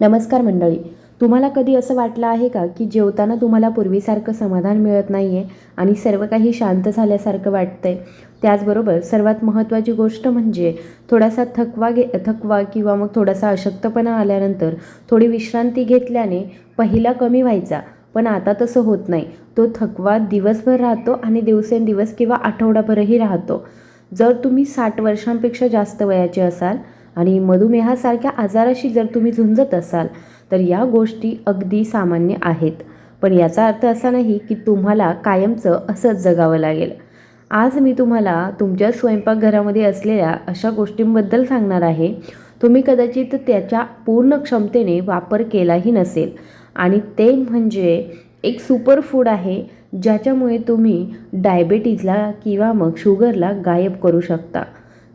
नमस्कार मंडळी. तुम्हाला कधी असं वाटलं आहे का की जेवताना तुम्हाला पूर्वीसारखं समाधान मिळत नाही आहे आणि सर्व काही शांत झाल्यासारखं वाटतंय? त्याचबरोबर सर्वात महत्त्वाची गोष्ट म्हणजे थोडासा थकवा घे थकवा किंवा मग थोडासा अशक्तपणा आल्यानंतर थोडी विश्रांती घेतल्याने पहिला कमी व्हायचा. पण आता तसं होत नाही. तो थकवा दिवसभर राहतो आणि दिवसेंदिवस किंवा आठवडाभरही राहतो. जर तुम्ही साठ वर्षांपेक्षा जास्त वयाचे असाल आणि मधुमेहासारख्या आजाराशी जर तुम्ही झुंजत असाल तर या गोष्टी अगदी सामान्य आहेत. पण याचा अर्थ असा नाही की तुम्हाला कायमचं असंच जगावं लागेल. आज मी तुम्हाला तुमच्या स्वयंपाकघरामध्ये असलेल्या अशा गोष्टींबद्दल सांगणार आहे. तुम्ही कदाचित त्याच्या पूर्ण क्षमतेने वापर केलाही नसेल. आणि ते म्हणजे एक सुपर फूड आहे ज्याच्यामुळे तुम्ही डायबेटीजला किंवा मग शुगरला गायब करू शकता.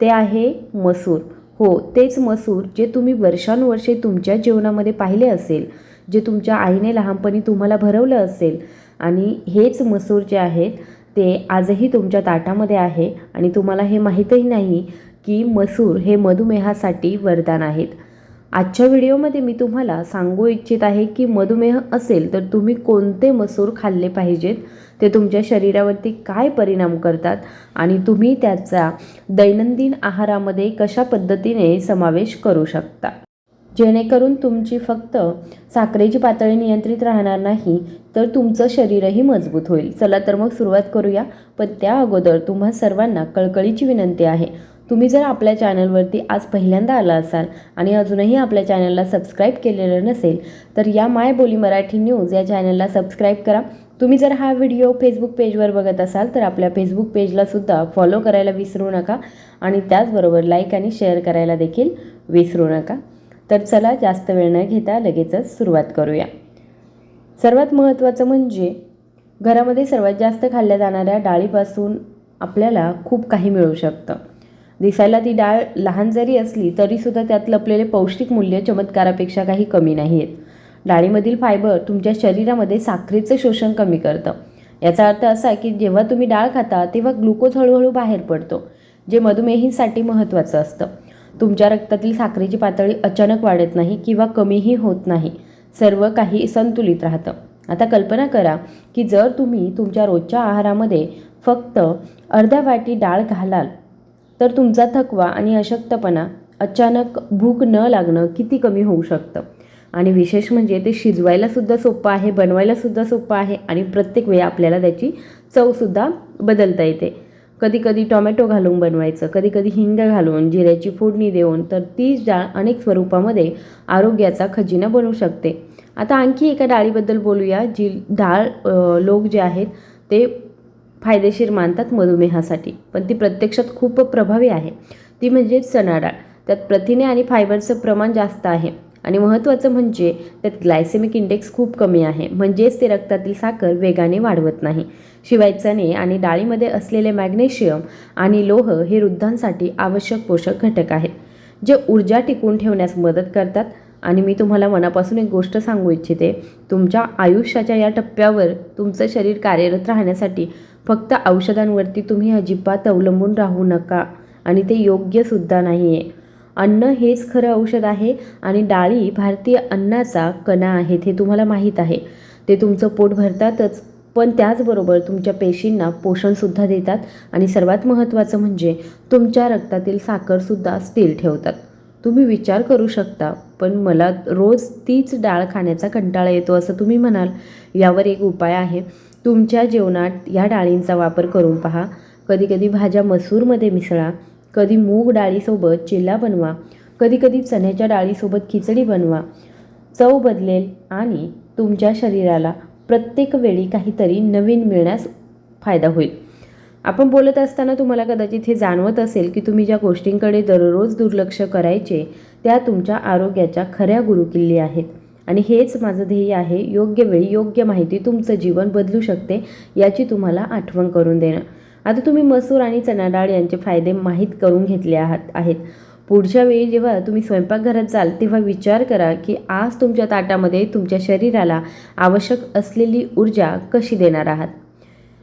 ते आहे मसूर. हो तेच मसूर जे तुम्ही वर्षानुवर्षे तुमच्या जेवणामध्ये पाहिले असेल जे तुमच्या आईने लहानपणी तुम्हाला भरवलं असेल आणि हेच मसूर जे आहेत ते आजही तुमच्या ताटामध्ये आहे आणि तुम्हाला हे माहीतही नाही की मसूर हे मधुमेहासाठी वरदान आहेत. आजच्या व्हिडिओमध्ये मी तुम्हाला सांगू इच्छित आहे की मधुमेह असेल तर तुम्ही कोणते मसूर खाल्ले पाहिजेत? ते तुमच्या शरीरावरती काय परिणाम करतात? आणि तुम्ही त्याचा दैनंदिन आहारामध्ये कशा पद्धतीने समावेश करू शकता? जेणेकरून तुमची फक्त साखरेची पातळी नियंत्रित राहणार नाही तर तुमचं शरीरही मजबूत होईल. चला तर मग सुरुवात करूया पण त्या अगोदर तुम्हा सर्वांना कळकळीची विनंती आहे. तुम्ही जर आपल्या चॅनलवरती आज पहिल्यांदा आला असाल आणि अजूनही आपल्या चॅनलला सबस्क्राईब केलेलं नसेल तर या माय बोली मराठी न्यूज या चॅनलला सबस्क्राईब करा. तुम्ही जर हा व्हिडिओ फेसबुक पेजवर बघत असाल तर आपल्या फेसबुक पेजला सुद्धा फॉलो करायला विसरू नका आणि त्याचबरोबर लाईक आणि शेअर करायला देखील विसरू नका. तर चला जास्त वेळ न घेता लगेचच सुरुवात करूया. सर्वात महत्त्वाचं म्हणजे घरामध्ये सर्वात जास्त खाल्ल्या जाणाऱ्या डाळीपासून आपल्याला खूप काही मिळू शकतं. दिसायला ती डाळ लहान जरी असली तरीसुद्धा त्यात लपलेले पौष्टिक मूल्य चमत्कारापेक्षा काही कमी नाही आहेत डाळीमधील फायबर तुमच्या शरीरामध्ये साखरेचं शोषण कमी करतं. याचा अर्थ असा की जेव्हा तुम्ही डाळ खाता तेव्हा ग्लुकोज हळूहळू बाहेर पडतो जे मधुमेहीसाठी महत्त्वाचं असतं. तुमच्या रक्तातील साखरेची पातळी अचानक वाढत नाही किंवा कमीही होत नाही. सर्व काही संतुलित राहतं. आता कल्पना करा की जर तुम्ही तुमच्या रोजच्या आहारामध्ये फक्त अर्ध्या वाटी डाळ घालाल तर तुमचा थकवा आणि अशक्तपणा अचानक भूक न लागणं किती कमी होऊ शकतं. आणि विशेष म्हणजे ते शिजवायलासुद्धा सोपं आहे बनवायलासुद्धा सोपं आहे आणि प्रत्येक वेळी आपल्याला त्याची चवसुद्धा बदलता येते. कधीकधी टोमॅटो घालून बनवायचं कधी कधी हिंग घालून जिऱ्याची फोडणी देऊन तर तीच डाळ अनेक स्वरूपामध्ये आरोग्याचा खजिना बनवू शकते. आता आणखी एका डाळीबद्दल बोलूया जी डाळ लोक जे आहेत ते फायदेशीर मानतात मधुमेहासाठी. पण ती प्रत्यक्षात खूप प्रभावी आहे. ती म्हणजे चणा डाळ त्यात प्रथिने आणि फायबरचं प्रमाण जास्त आहे. आणि महत्त्वाचं म्हणजे त्यात ग्लायसेमिक इंडेक्स खूप कमी आहे. म्हणजेच ते रक्तातील साखर वेगाने वाढवत नाही. शिवाय चणे आणि डाळीमध्ये असलेले मॅग्नेशियम आणि लोह हे वृद्धांसाठी आवश्यक पोषक घटक आहेत जे ऊर्जा टिकवून ठेवण्यास मदत करतात. आणि मी तुम्हाला मनापासून एक गोष्ट सांगू इच्छिते. तुमच्या आयुष्याच्या या टप्प्यावर तुमचं शरीर कार्यरत राहण्यासाठी फक्त औषधांवरती तुम्ही अजिबात अवलंबून राहू नका आणि ते योग्यसुद्धा नाही आहे अन्न हेच खरं औषध आहे आणि डाळी भारतीय अन्नाचा कणा आहेत हे तुम्हाला माहीत आहे. ते तुमचं पोट भरतातच पण त्याचबरोबर तुमच्या पेशींना पोषणसुद्धा देतात आणि सर्वात महत्त्वाचं म्हणजे तुमच्या रक्तातील साखरसुद्धा स्थिर ठेवतात. तुम्ही विचार करू शकता पण मला रोज तीच डाळ खाण्याचा कंटाळा येतो असं तुम्ही म्हणाल यावर एक उपाय आहे. तुमच्या जेवणात ह्या डाळींचा वापर करून पहा. कधीकधी भाज्या मसूरमध्ये मिसळा. कधी मूग डाळीसोबत चिल्ला बनवा. कधीकधी चण्याच्या डाळीसोबत खिचडी बनवा. चव बदलेल आणि तुमच्या शरीराला प्रत्येक वेळी काहीतरी नवीन मिळण्यास फायदा होईल. आपण बोलत असताना तुम्हाला कदाचित हे जाणवत असेल की तुम्ही ज्या गोष्टींकडे दररोज दुर्लक्ष करायचे त्या तुमच्या आरोग्याच्या खऱ्या गुरुकिल्ली आहेत. आणि हेच माझं ध्येय आहे. योग्य वेळी योग्य माहिती तुमचं जीवन बदलू शकते याची तुम्हाला आठवण करून देणं. आता तुम्ही मसूर आणि चणा डाळ यांचे फायदे माहीत करून घेतले आहात आहेत. पुढच्या वेळी जेव्हा तुम्ही स्वयंपाकघरात जाल तेव्हा विचार करा की आज तुमच्या ताटामध्ये तुमच्या शरीराला आवश्यक असलेली ऊर्जा कशी देणार आहात?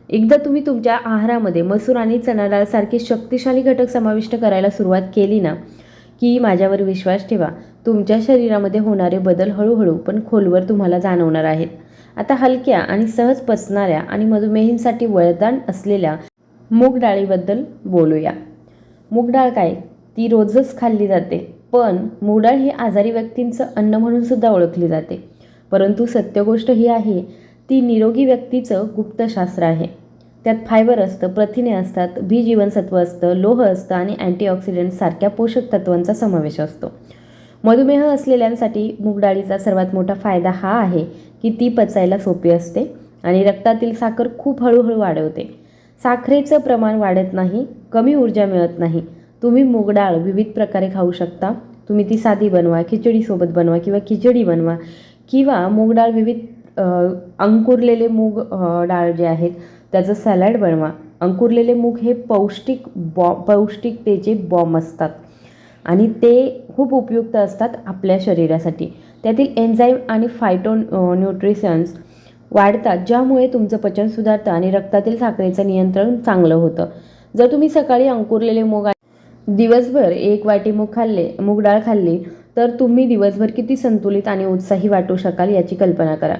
एकदा तुम्ही तुमच्या आहारामध्ये मसूर आणि चणा डाळसारखे शक्तिशाली घटक समाविष्ट करायला सुरुवात केली ना की माझ्यावर विश्वास ठेवा. तुमच्या शरीरामध्ये होणारे बदल हळूहळू पण खोलवर तुम्हाला जाणवणार आहेत. आता हलक्या आणि सहज पचणाऱ्या आणि मधुमेहींसाठी वरदान असलेल्या मूग डाळीबद्दल बोलूया. मूग डाळ काय? ती रोजच खाल्ली जाते. पण मूग डाळ ही आजारी व्यक्तींचं अन्न म्हणून सुद्धा ओळखली जाते. परंतु सत्य गोष्ट ही आहे ती निरोगी व्यक्तीचं गुप्तशास्त्र आहे. त्यात फायबर असतं प्रथिने असतात बी जीवनसत्व असतं लोह असतं आणि अँटीऑक्सिडंट सारख्या पोषक तत्वांचा समावेश असतो. मधुमेह असलेल्यांसाठी मूगडाळीचा सर्वात मोठा फायदा हा आहे की ती पचायला सोपी असते आणि रक्तातील साखर खूप हळूहळू वाढवते. साखरेचं प्रमाण वाढत नाही कमी ऊर्जा मिळत नाही. तुम्ही मूगडाळ विविध प्रकारे खाऊ शकता. तुम्ही ती साधी बनवा खिचडीसोबत बनवा किंवा खिचडी बनवा किंवा मूगडाळ विविध अंकुरलेले मूग डाळ जे आहेत त्याचं सॅलड बनवा. अंकुरलेले मूग हे पौष्टिक बॉ पौष्टिकतेचे बॉम्ब असतात. आणि ते खूप उपयुक्त असतात आपल्या शरीरासाठी. त्यातील एन्झाईम आणि फायटो न्यूट्रिशन्स वाढतात ज्यामुळे तुमचं पचन सुधारतं आणि रक्तातील साखरेचं नियंत्रण चांगलं होतं. जर तुम्ही सकाळी अंकुरलेले मूग दिवसभर एक वाटी मूग खाल्ले मूग डाळ खाल्ली तर तुम्ही दिवसभर किती संतुलित आणि उत्साही वाटू शकाल याची कल्पना करा.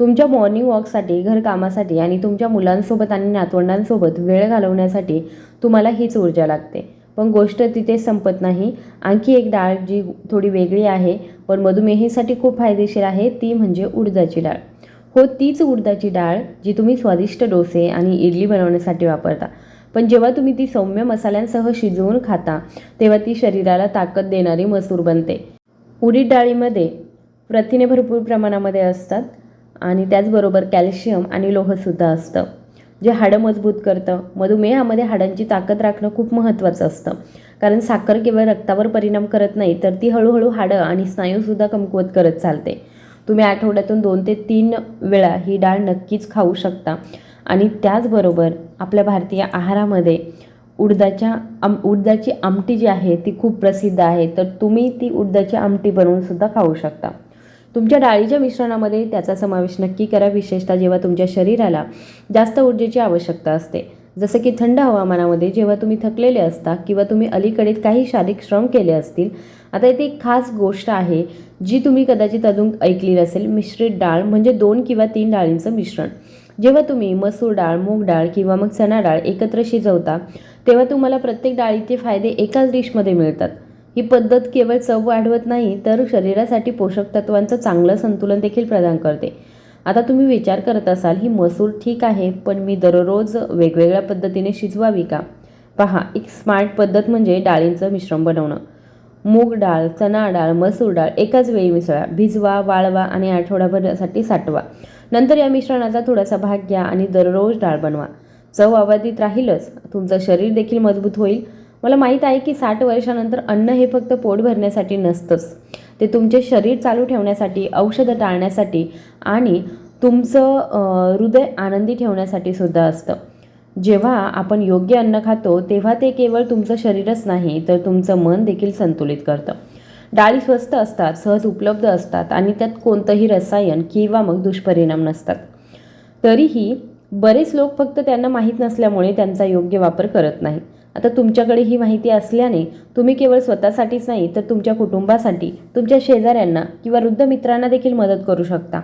तुमच्या मॉर्निंग वॉकसाठी घरकामासाठी आणि तुमच्या मुलांसोबत आणि नातवंडांसोबत वेळ घालवण्यासाठी तुम्हाला हीच ऊर्जा लागते. पण गोष्ट तिथे संपत नाही. आणखी एक डाळ जी थोडी वेगळी आहे पण मधुमेहीसाठी खूप फायदेशीर आहे ती म्हणजे उडदाची डाळ. हो तीच उडदाची डाळ जी तुम्ही स्वादिष्ट डोसे आणि इडली बनवण्यासाठी वापरता. पण जेव्हा तुम्ही ती सौम्य मसाल्यांसह शिजवून खाता तेव्हा ती शरीराला ताकद देणारी मसूर बनते. उडीद डाळीमध्ये प्रथिने भरपूर प्रमाणामध्ये असतात. आणि त्याचबरोबर कॅल्शियम आणि लोहसुद्धा असतं. जे हाडं मजबूत करतं. मधुमेहामध्ये हाडांची ताकद राखणं खूप महत्त्वाचं असतं. कारण साखर केवळ रक्तावर परिणाम करत नाही तर ती हळूहळू हाडं आणि स्नायूसुद्धा कमकुवत करत चालते. तुम्ही आठवड्यातून दोन ते तीन वेळा ही डाळ नक्कीच खाऊ शकता. आणि त्याचबरोबर आपल्या भारतीय आहारामध्ये उडदाच्या आम उडदाची आमटी जी आहे ती खूप प्रसिद्ध आहे. तर तुम्ही ती उडदाची आमटी बनवूनसुद्धा खाऊ शकता. तुमच्या डाळीच्या मिश्रणामध्ये त्याचा समावेश नक्की करा विशेषतः जेव्हा तुमच्या शरीराला जास्त ऊर्जेची आवश्यकता असते. जसं की थंड हवामानामध्ये जेव्हा तुम्ही थकलेले असता किंवा तुम्ही अलीकडे काही शारीरिक श्रम केले असतील आता इथे एक खास गोष्ट आहे जी तुम्ही कदाचित अजून ऐकली नसेल मिश्रित डाळ म्हणजे दोन किंवा तीन डाळींचं मिश्रण. जेव्हा तुम्ही मसूर डाळ मूग डाळ किंवा मग चणा डाळ एकत्र शिजवता तेव्हा तुम्हाला प्रत्येक डाळीचे फायदे एकाच डिशमध्ये मिळतात. ही पद्धत केवळ चव वाढवत नाही तर शरीरासाठी पोषक तत्वांचं चांगलं संतुलन देखील प्रदान करते. आता तुम्ही विचार करत असाल ही मसूर ठीक आहे पण मी दररोज वेगवेगळ्या पद्धतीने शिजवावी का? पहा एक स्मार्ट पद्धत म्हणजे डाळींचं मिश्रण बनवणं. मूग डाळ चणा डाळ मसूर डाळ एकाच वेळी मिसळा भिजवा वाळवा आणि आठवडाभरासाठी साठवा. नंतर या मिश्रणाचा थोडासा भाग घ्या आणि दररोज डाळ बनवा. चव अबाधित राहीलच. तुमचं शरीर देखील मजबूत होईल. मला माहीत आहे की साठ वर्षानंतर अन्न हे फक्त पोट भरण्यासाठी नसतंच. ते तुमचे शरीर चालू ठेवण्यासाठी औषधं टाळण्यासाठी आणि तुमचं हृदय आनंदी ठेवण्यासाठी सुद्धा असतं. जेव्हा आपण योग्य अन्न खातो तेव्हा ते केवळ तुमचं शरीरच नाही तर तुमचं मन देखील संतुलित करतं. डाळी स्वस्त असतात सहज उपलब्ध असतात आणि त्यात कोणतंही रसायन किंवा मग दुष्परिणाम नसतात. तरीही बरेच लोक फक्त त्यांना माहीत नसल्यामुळे त्यांचा योग्य वापर करत नाही आता तुमच्याकडे ही माहिती असल्याने तुम्ही केवळ स्वतःसाठीच नाही तर तुमच्या कुटुंबासाठी तुमच्या शेजाऱ्यांना किंवा वृद्ध मित्रांना देखील मदत करू शकता.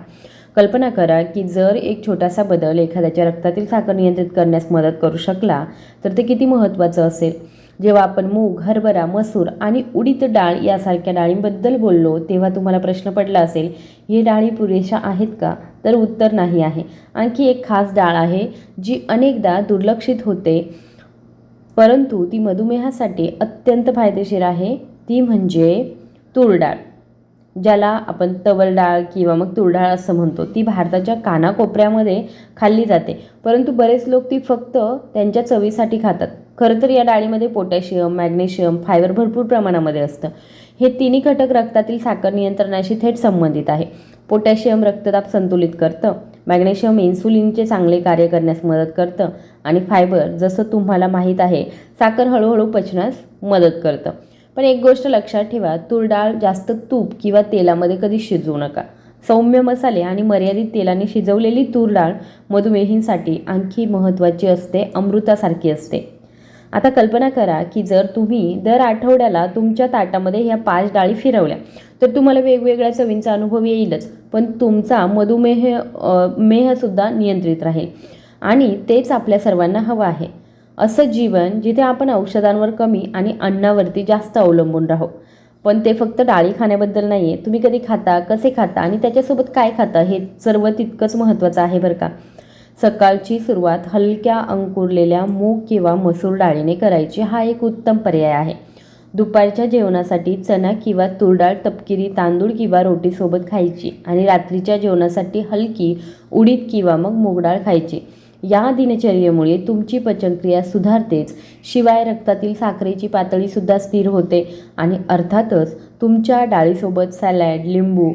कल्पना करा की जर एक छोटासा बदल एखाद्याच्या रक्तातील साखर नियंत्रित करण्यास मदत करू शकला तर ते किती महत्त्वाचं असेल? जेव्हा आपण मूग हरभरा मसूर आणि उडीद डाळ यासारख्या डाळींबद्दल बोललो तेव्हा तुम्हाला प्रश्न पडला असेल हे डाळी पुरेशा आहेत का? तर उत्तर नाही आहे. आणखी एक खास डाळ आहे जी अनेकदा दुर्लक्षित होते. परंतु ती मधुमेहासाठी अत्यंत फायदेशीर आहे. ती म्हणजे तूर डाळ ज्याला आपण तवल डाळ किंवा मग तूर डाळ असं म्हणतो. ती भारताच्या कानाकोपऱ्यामध्ये खाल्ली जाते. परंतु बरेच लोक ती फक्त त्यांच्या चवीसाठी खातात. खरं तर या डाळीमध्ये पोटॅशियम मॅग्नेशियम फायबर भरपूर प्रमाणामध्ये असतं. हे तिन्ही घटक रक्तातील साखर नियंत्रणाशी थेट संबंधित आहे. पोटॅशियम रक्तदाब संतुलित करतं. मॅग्नेशियम इन्सुलिनचे चांगले कार्य करण्यास मदत करतं आणि फायबर जसं तुम्हाला माहीत आहे साखर हळूहळू पचण्यास मदत करतं. पण एक गोष्ट लक्षात ठेवा तूर डाळ जास्त तूप किंवा तेलामध्ये कधी शिजवू नका. सौम्य मसाले आणि मर्यादित तेलाने शिजवलेली तूर डाळ मधुमेहींसाठी आणखी महत्त्वाची असते अमृतासारखी असते. आता कल्पना करा की जर तुम्ही दर आठवड्याला तुमच्या ताटामध्ये ह्या पाच डाळी फिरवल्या तर तुम्हाला वेगवेगळ्या चवींचा अनुभव येईलच. पण तुमचा मधुमेह मेहसुद्धा नियंत्रित राहील. आणि तेच आपल्या सर्वांना हवं आहे. असं जीवन जिथे आपण औषधांवर कमी आणि अन्नावरती जास्त अवलंबून राहू. पण ते फक्त डाळी खाण्याबद्दल नाही आहे तुम्ही कधी खाता कसे खाता आणि त्याच्यासोबत काय खाता हे सर्व तितकंच महत्त्वाचं आहे बरं का? सकाळची सुरुवात हलक्या अंकुरलेल्या मूग किंवा मसूर डाळीने करायची हा एक उत्तम पर्याय आहे. दुपारच्या जेवणासाठी चणा किंवा तुरडाळ तपकिरी तांदूळ किंवा रोटीसोबत खायची आणि रात्रीच्या जेवणासाठी हलकी उडीद किंवा मग मूगडाळ खायची. या दिनचर्येमुळे तुमची पचनक्रिया सुधारतेच. शिवाय रक्तातील साखरेची पातळीसुद्धा स्थिर होते आणि अर्थातच तुमच्या डाळीसोबत सॅलॅड लिंबू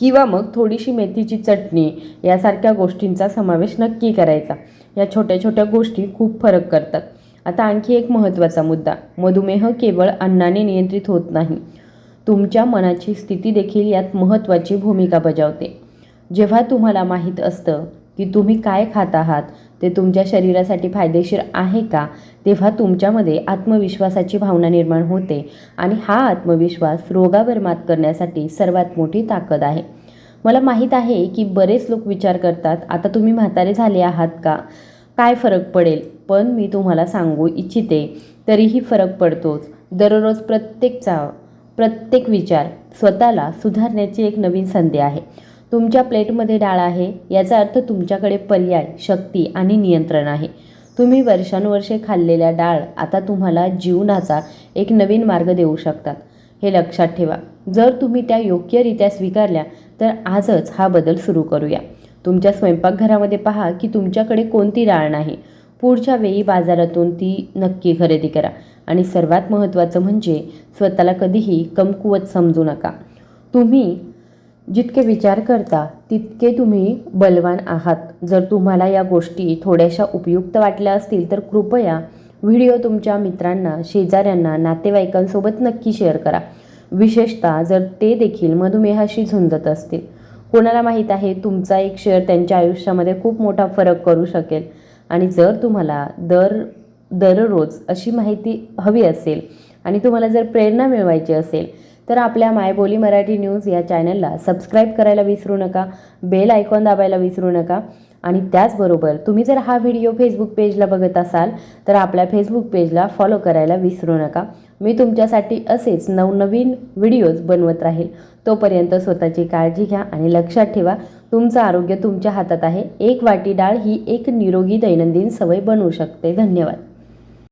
किंवा मग थोडीशी मेथीची चटणी यासारख्या गोष्टींचा समावेश नक्की करायचा. या छोट्या छोट्या गोष्टी खूप फरक करतात. आता आणखी एक महत्त्वाचा मुद्दा. मधुमेह केवळ अन्नाने नियंत्रित होत नाही. तुमच्या मनाची स्थिती देखील यात महत्त्वाची भूमिका बजावते. जेव्हा तुम्हाला माहीत असतं की तुम्ही काय खात आहात ते तुमच्या शरीरासाठी फायदेशीर आहे का? तेव्हा तुमच्यामध्ये आत्मविश्वासाची भावना निर्माण होते आणि हा आत्मविश्वास रोगावर मात करण्यासाठी सर्वात मोठी ताकद आहे. मला माहीत आहे की बरेच लोक विचार करतात आता तुम्ही म्हातारे झाले आहात का? काय फरक पडेल? पण मी तुम्हाला सांगू इच्छिते तरीही फरक पडतोच. दररोज प्रत्येकचा प्रत्येक विचार स्वतःला सुधारण्याची एक नवीन संधी आहे. तुमच्या प्लेटमध्ये डाळ आहे याचा अर्थ तुमच्याकडे पर्याय शक्ती आणि नियंत्रण आहे. तुम्ही वर्षानुवर्षे खाल्लेल्या डाळ आता तुम्हाला जीवनाचा एक नवीन मार्ग देऊ शकतात. हे लक्षात ठेवा. जर तुम्ही त्या योग्यरित्या स्वीकारल्या तर आजच हा बदल सुरू करूया. तुमच्या स्वयंपाकघरामध्ये पहा की तुमच्याकडे कोणती डाळ नाही. पुढच्या वेळी बाजारातून ती नक्की खरेदी करा. आणि सर्वात महत्त्वाचं म्हणजे स्वतःला कधीही कमकुवत समजू नका. तुम्ही जितके विचार करता तितके तुम्ही बलवान आहात. जर तुम्हाला या गोष्टी थोड्याशा उपयुक्त वाटल्या असतील तर कृपया व्हिडिओ तुमच्या मित्रांना शेजाऱ्यांना नातेवाईकांसोबत नक्की शेअर करा. विशेषतः जर ते देखील मधुमेहाशी झुंजत असतील. कोणाला माहीत आहे तुमचा एक शेअर त्यांच्या आयुष्यामध्ये खूप मोठा फरक करू शकेल. आणि जर तुम्हाला दर दररोज अशी माहिती हवी असेल आणि तुम्हाला जर प्रेरणा मिळवायची असेल तर आपल्या मायबोली मराठी न्यूज या चॅनलला सबस्क्राईब करायला विसरू नका बेल आयकॉन दाबायला विसरू नका आणि त्याचबरोबर तुम्ही जर हा व्हिडिओ फेसबुक पेजला बघत असाल तर आपल्या फेसबुक पेजला फॉलो करायला विसरू नका. मी तुमच्यासाठी असेच नवनवीन व्हिडिओज बनवत राहील. तोपर्यंत स्वतःची काळजी घ्या आणि लक्षात ठेवा तुमचं आरोग्य तुमच्या हातात आहे. एक वाटी डाळ ही एक निरोगी दैनंदिन सवय बनवू शकते. धन्यवाद.